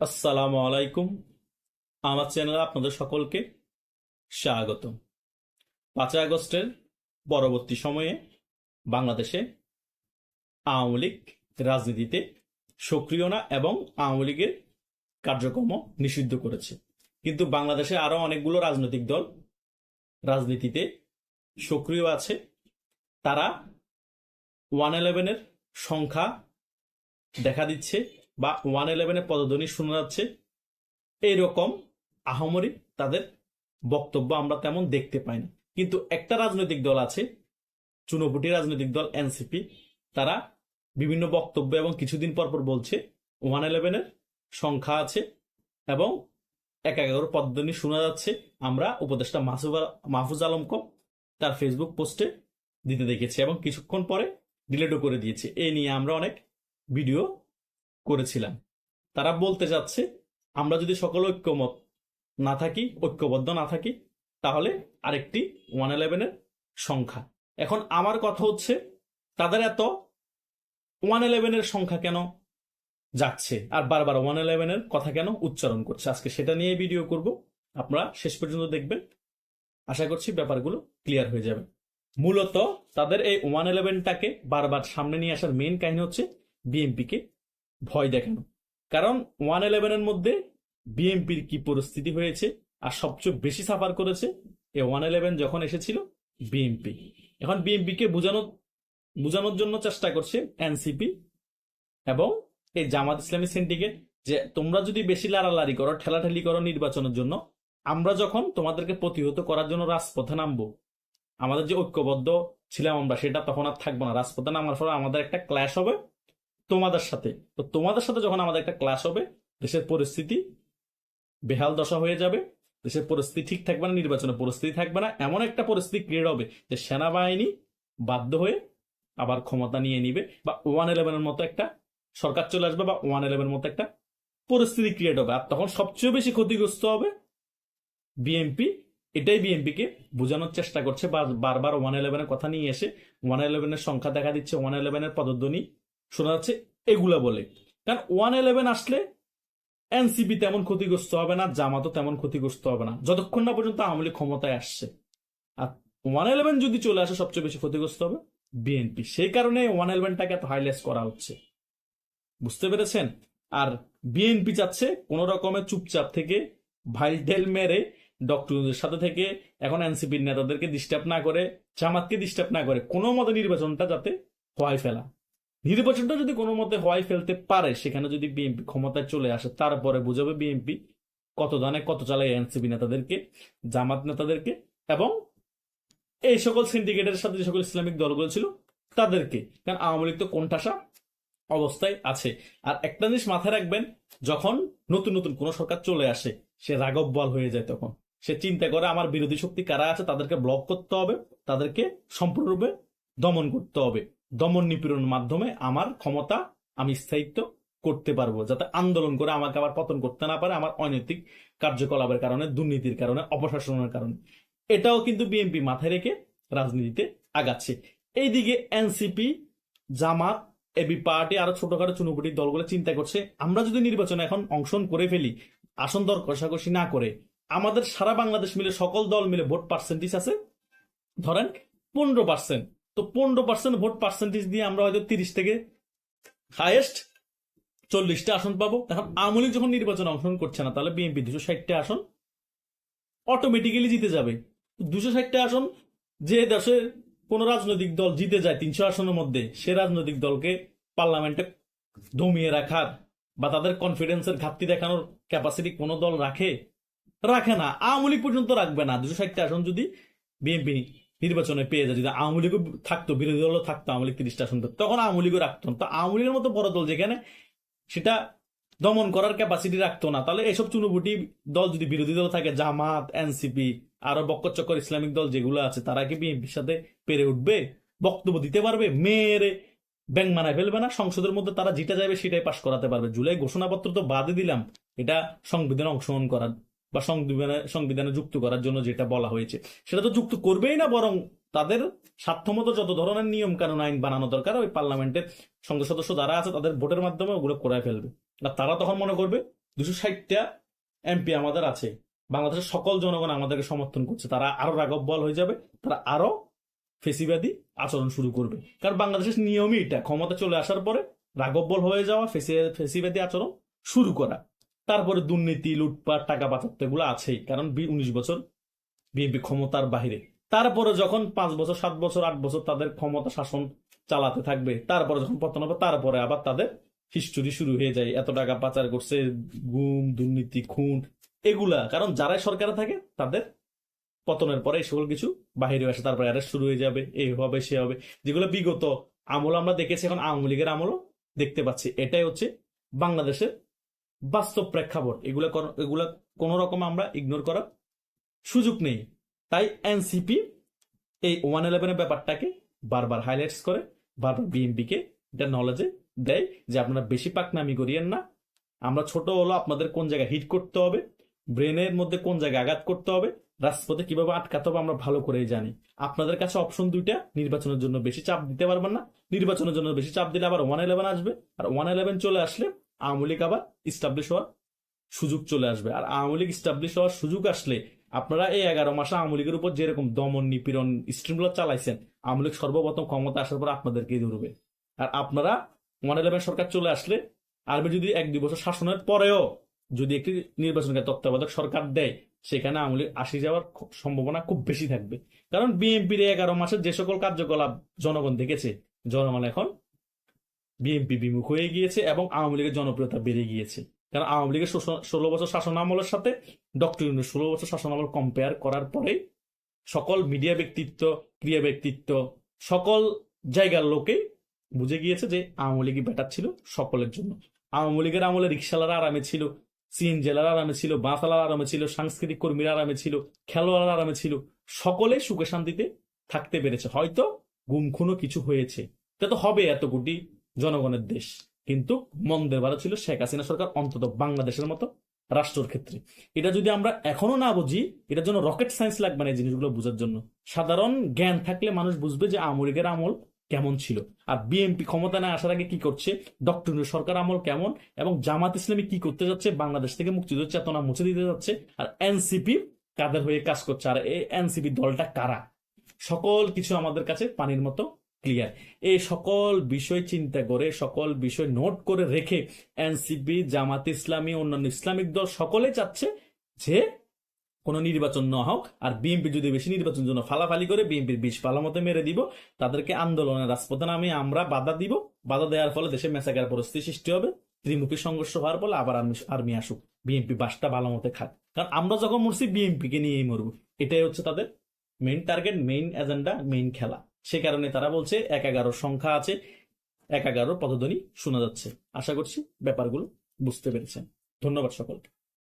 আসসালামু আলাইকুম। আমার চ্যানেলে আপনাদের সকলকে স্বাগত পাঁচই আগস্টের পরবর্তী সময়ে বাংলাদেশে আওয়ামী লীগ রাজনীতিতে সক্রিয় না এবং আওয়ামী লীগের কার্যক্রম নিষিদ্ধ করেছে। কিন্তু বাংলাদেশে আরও অনেকগুলো রাজনৈতিক দল রাজনীতিতে সক্রিয় আছে। তারা ওয়ান ইলেভেনের সংখ্যা দেখা দিচ্ছে। বা ওয়ান ইলেভেনের পদধ্বনি শোনা যাচ্ছে। এইরকম আহমরি তাদের বক্তব্য আমরা তেমন দেখতে পাই না। কিন্তু একটা রাজনৈতিক দল আছে চুনোপুটি রাজনৈতিক দল, এনসিপি, তারা বিভিন্ন বক্তব্য এবং কিছুদিন পর পর বলছে ওয়ান ইলেভেনের সংখ্যা আছে এবং এক এগারো পদধ্বনি শোনা যাচ্ছে। আমরা উপদেষ্টা মাহফুজ আল- মাহফুজ আলমকে তার ফেসবুক পোস্টে দিতে দেখেছি এবং কিছুক্ষণ পরে ডিলেটও করে দিয়েছে। এই নিয়ে আমরা অনেক ভিডিও করেছিলাম তারা বলতে যাচ্ছে, আমরা যদি সকল ঐক্যমত না থাকি, ঐক্যবদ্ধ না থাকি, তাহলে আরেকটি ওয়ান ইলেভেনের সংখ্যা। এখন আমার কথা হচ্ছে, তাদের এত ওয়ান ইলেভেনের সংখ্যা কেন যাচ্ছে? আর বারবার ওয়ান ইলেভেনের কথা কেন উচ্চারণ করছে? আজকে সেটা নিয়ে ভিডিও করব। আপনারা শেষ পর্যন্ত দেখবেন। আশা করছি ব্যাপারগুলো ক্লিয়ার হয়ে যাবে। মূলত তাদের এই ওয়ান ইলেভেনটাকে বারবার সামনে নিয়ে আসার মেইন কাহিনী হচ্ছে বিএনপিকে ভয় দেখানো। কারণ ওয়ান ইলেভেনের মধ্যে বিএনপির কি পরিস্থিতি হয়েছে আর সবচেয়ে বেশি সাফার করেছে এ ওয়ান ইলেভেন যখন এসেছিল বিএনপি এখন বিএনপিকে বোঝানো বোঝানোর জন্য চেষ্টা করছে এনসিপি এবং এই জামাত ইসলামী সিন্ডিকেট যে তোমরা যদি বেশি লাড়ালাড়ি করো, ঠেলাঠেলি করো নির্বাচনের জন্য, আমরা যখন তোমাদেরকে প্রতিহত করার জন্য রাজপথে নামবো, আমাদের যে ঐক্যবদ্ধ ছিলাম আমরা, সেটা তখন আর থাকব না। রাজপথে নামার ফলে আমাদের একটা ক্ল্যাশ হবে তোমাদের সাথে। তো তোমাদের সাথে যখন আমাদের একটা ক্লাস হবে, দেশের পরিস্থিতি বেহাল দশা হয়ে যাবে, দেশের পরিস্থিতি ঠিক থাকবে না, নির্বাচনের পরিস্থিতি থাকবে না, এমন একটা পরিস্থিতি ক্রিয়েট হবে যে সেনাবাহিনী বাধ্য হয়ে আবার ক্ষমতা নিয়ে নিবে বা ওয়ান ইলেভেনের মতো একটা সরকার চলে আসবে বা ওয়ান ইলেভেনের মতো একটা পরিস্থিতি ক্রিয়েট হবে। আর তখন সবচেয়ে বেশি ক্ষতিগ্রস্ত হবে বিএনপি এটাই বিএনপিকে বোঝানোর চেষ্টা করছে বারবার ওয়ান ইলেভেনের কথা নিয়ে এসে ওয়ান ইলেভেনের সংখ্যা দেখা দিচ্ছে ওয়ান ইলেভেনের পদধ্বনি শোনা যাচ্ছে, এগুলা বলে। কারণ ওয়ান ইলেভেন আসলে এনসিপি তেমন ক্ষতিগ্রস্ত হবে না, জামাতও তেমন ক্ষতিগ্রস্ত হবে না। যতক্ষণ না পর্যন্ত আওয়ামী লীগ ক্ষমতায় আসছে। আর ওয়ান ইলেভেন যদি চলে আসে, সবচেয়ে বেশি ক্ষতিগ্রস্ত হবে বিএনপি সেই কারণে ওয়ান ইলেভেনটাকে এত হাইলাইট করা হচ্ছে। বুঝতে পেরেছেন? আর বিএনপি চাচ্ছে কোন রকমের চুপচাপ থেকে ভাইটেল মেরে ডক্টরদের সাথে থেকে এখন এনসিপির নেতাদেরকে ডিস্টার্ব না করে, জামাতকে ডিস্টার্ব না করে, কোনো মতে নির্বাচনটা যাতে হওয়াই ফেলা। নির্বাচনটা যদি কোনো মতে হওয়াই ফেলতে পারে, সেখানে যদি বিএনপি ক্ষমতায় চলে আসে, তারপরে বুঝাবে বিএনপি কত দানে কত চালায় এনসিপি নেতাদেরকে, জামাত নেতাদেরকে এবং এই সকল সিন্ডিকেটের সাথে যে সকল ইসলামিক দলগুলো ছিল তাদেরকে। কারণ আওয়ামী লীগ তো কোণঠাসা অবস্থায় আছে। আর একটা জিনিস মাথায় রাখবেন, যখন নতুন নতুন কোন সরকার চলে আসে, সে রাগব বল হয়ে যায় তখন। সে চিন্তা করে আমার বিরোধী শক্তি কারা আছে, তাদেরকে ব্লক করতে হবে, তাদেরকে সম্পূর্ণরূপে দমন করতে হবে। দমন নিপীড়নের মাধ্যমে আমার ক্ষমতা আমি স্থায়িত্ব করতে পারব, যাতে আন্দোলন করে আমাকে আবার পতন করতে না পারে আমার অনৈতিক কার্যকলাপের কারণে, দুর্নীতির কারণে, অপশাসনের কারণে। এটাও কিন্তু বিএনপি মাথায় রেখে রাজনীতিতে আগাচ্ছে। এইদিকে এনসিপি, জামাত, এবি পার্টি আরও ছোটখাটো চুনুপুটির দলগুলো চিন্তা করছে, আমরা যদি নির্বাচনে এখন অংশগ্রহণ করে ফেলি, আসন দর কষাকষি না করে, আমাদের সারা বাংলাদেশ মিলে সকল দল মিলে ভোট পার্সেন্টেজ আছে, ধরেন পনেরো পার্সেন্ট তো পনেরো পার্সেন্ট ভোট পার্সেন্টেজ দিয়ে আমরা হয়তো তিরিশ থেকে হাইয়েস্ট চল্লিশটা আসন পাবো। এখন আওয়ামী লীগ যখন নির্বাচন অংশগ্রহণ করছে না, তাহলে বিএনপি দুশো ষাটটা আসন অটোমেটিক্যালি জিতে যাবে। দুশো ষাটটা আসন যে দেশের কোন রাজনৈতিক দল জিতে যায় তিনশো আসনের মধ্যে, সে রাজনৈতিক দলকে পার্লামেন্টে দমিয়ে রাখার বা তাদের কনফিডেন্সের ঘাটতি দেখানোর ক্যাপাসিটি কোনো দল রাখে? রাখে না। আওয়ামী লীগ পর্যন্ত রাখবে না। দুশো ষাটটা আসন যদি বিএনপি নির্বাচনে পেয়ে যায়, যদি আওয়ামী লীগও থাকতো, বিরোধী দলও থাকতো, আওয়ামী লীগ তিরিশটা আসন তখন আওয়ামী লীগও রাখতো তো আওয়ামী লীগের মতো বড় দল যেখানে সেটা দমন করার ক্যাপাসিটি রাখতো না। তাহলে এসব চুনুবুটি দল যদি বিরোধী দল থাকে, জামাত এনসিপি আরও বক্কচক্কর ইসলামিক দল যেগুলো আছে, তারা কি বিএনপির সাথে পেরে উঠবে, বক্তব্য দিতে পারবে মেয়েরে ব্যাং মানায় ফেলবে না, সংসদের মধ্যে তারা যেটা যাবে সেটাই পাশ করাতে পারবে। জুলাই ঘোষণাপত্র তো বাদে দিলাম, এটা সংবিধানে অংশগ্রহণ করার বা সংবিধানে সংবিধানে যুক্ত করার জন্য যেটা বলা হয়েছে। সেটা তো যুক্ত করবেই না, বরং তাদের স্বার্থমতো যত ধরনের নিয়ম কানুন আইন বানানো দরকার, ওই পার্লামেন্টের সংসদ সদস্য যারা আছে, তাদের ভোটের মাধ্যমে ওগুলো করায় ফেলবে। আর তারা তখন মনে করবে, দুশো ষাটটা এমপি আমাদের আছে। বাংলাদেশের সকল জনগণ আমাদেরকে সমর্থন করছে। তারা আরও রাগব বল হয়ে যাবে, তারা আরও ফেসিবাদী আচরণ শুরু করবে। কারণ বাংলাদেশের নিয়মই এটা। ক্ষমতা চলে আসার পরে রাগব্বল হয়ে যাওয়া, ফেসি- ফেসিবাদী আচরণ শুরু করা। তারপরে দুর্নীতি, লুটপাট, টাকা পাচার তো এগুলো আছেই, কারণ উনিশ বছর বিএনপি ক্ষমতার বাহিরে। তারপরে যখন পাঁচ বছর, সাত বছর, আট বছর তাদের ক্ষমতা শাসন চালাতে থাকবে, তারপরে যখন পতন হবে, তারপরে আবার তাদের হিস্টোরি শুরু হয়ে যায়। এত টাকা পাচার করছে, গুম, দুর্নীতি, খুন, এগুলা। কারণ যারাই সরকারে থাকে, তাদের পতনের পরে সকল কিছু বাহিরে আসে, তারপরে অ্যারেস্ট শুরু হয়ে যাবে এই হবে, সে হবে। যেগুলো বিগত আমল আমরা দেখেছি, এখন আওয়ামী লীগের আমলও দেখতে পাচ্ছি। এটাই হচ্ছে বাংলাদেশের বাস্তব প্রেক্ষাপট। এগুলো এগুলো কোন রকম আমরা ইগনোর করার সুযোগ নেই। তাই এনসিপি এই ওয়ান ইলেভেনের ব্যাপারটাকে বারবার হাইলাইটস করে, বারবার বিএনপিকে এটা নলেজে দেয় যে আপনারা বেশি পাকনামি করিয়েন না। আমরা ছোট হলো আপনাদের কোন জায়গায় হিট করতে হবে ব্রেনের মধ্যে কোন জায়গায় আঘাত করতে হবে, রাজপথে কীভাবে আটকাতে হবে আমরা ভালো করেই জানি। আপনাদের কাছে অপশন দুইটা, নির্বাচনের জন্য বেশি চাপ দিতে পারবেন না, নির্বাচনের জন্য বেশি চাপ দিলে আবার ওয়ান ইলেভেন আসবে, আর ওয়ান ইলেভেন চলে আসলে আওয়ামী লীগ আবার ইস্টাবলিশ হওয়ার সুযোগ চলে আসবে। আর আওয়ামী লীগ ইস্টাবলিশ হওয়ার সুযোগ আসলে আপনারা এই এগারো মাসে আওয়ামী লীগের উপর যেরকম দমন, নিপীড়ন স্ট্রিমগুলো চালাইছেন, আওয়ামী লীগ সর্বপ্রথম ক্ষমতা আসার পর আপনাদেরকেই ধরবে। আর আপনারা ওয়ান ইলেভেন সরকার চলে আসলে আরবে যদি এক দুই বছর শাসনের পরেও যদি একটি নির্বাচনকে তত্ত্বাবধায়ক সরকার দেয়, সেখানে আওয়ামী লীগ আসি যাওয়ার সম্ভাবনা খুব বেশি থাকবে। কারণ বিএনপির এগারো মাসের যে সকল কার্যকলাপ জনগণ দেখেছে, জনগণ এখন বিএনপি বিমুখ হয়ে গিয়েছে এবং আওয়ামী লীগের জনপ্রিয়তা বেড়ে গিয়েছে। কারণ আওয়ামী লীগের ষোলো বছর শাসন আমলের সাথে ডক্টর ইউনুস ষোলো বছর শাসন আমল কম্পেয়ার করার পরেই সকল মিডিয়া ব্যক্তিত্ব, ক্রিয়া ব্যক্তিত্ব, সকল জায়গার লোকেই বুঝে গিয়েছে যে আওয়ামী লীগই বেটার ছিল সকলের জন্য। আওয়ামী লীগের আমলে রিক্সালারা আরামে ছিল সিএন জেলার আরামে ছিল বাঁশালার আরামে ছিল, সাংস্কৃতিক কর্মীরা আরামে ছিল, খেলোয়াড়রা আরামে ছিল, সকলে সুখে শান্তিতে থাকতে পেরেছে। হয়তো গুম খুনও কিছু হয়েছে। তা তো হবে এত জনগণের দেশ। কিন্তু মন্দের বারো ছিল শেখ হাসিনা সরকার, অন্তত বাংলাদেশের মতো রাষ্ট্রের ক্ষেত্রে। এটা যদি আমরা এখনও না বুঝি, এটার জন্য রকেট সায়েন্স লাগবে না এই জিনিসগুলো বোঝার জন্য। সাধারণ জ্ঞান থাকলে মানুষ বুঝবে যে লীগের আমল কেমন ছিল। আর বিএনপি ক্ষমতা না আসার আগে কি করছে? ডক্টর সরকার আমল কেমন? এবং জামাত ইসলামী কি করতে যাচ্ছে? বাংলাদেশ থেকে মুক্তিযুদ্ধ চেতনা মুছে দিতে যাচ্ছে। আর এনসিপি কাদের হয়ে কাজ করছে? আর এই এনসিপি দলটা কারা? সকল কিছু আমাদের কাছে পানির মতো ক্লিয়ার এই সকল বিষয় চিন্তা করে, সকল বিষয় নোট করে রেখে এনসিপি জামাত ইসলামী, অন্যান্য ইসলামিক দল সকলে চাচ্ছে যে কোনো নির্বাচন না হোক, আর বিএনপি যদি বেশি নির্বাচন জন্য ফালাফালি করে, বিএনপির বিষ পালা মতো মেরে দিব, তাদেরকে আন্দোলনের রাজপথে নামে আমরা বাধা দিব। বাধা দেওয়ার ফলে দেশে মেসাকার পরিস্থিতি সৃষ্টি হবে, ত্রিমুখী সংঘর্ষ হওয়ার ফলে আবার আর্মি আসুক। বিএনপি বাসটা ভালো মতো খাক। কারণ আমরা যখন মরছি বিএনপি কে নিয়েই মরবো। এটাই হচ্ছে তাদের main target main agenda main খেলা। সে কারণে তারা বলছে এক এগারোর সংখ্যা আছে, এক এগারোর পদধ্বনি শোনা যাচ্ছে। আশা করছি ব্যাপারগুলো বুঝতে পেরেছেন। ধন্যবাদ সকলকে।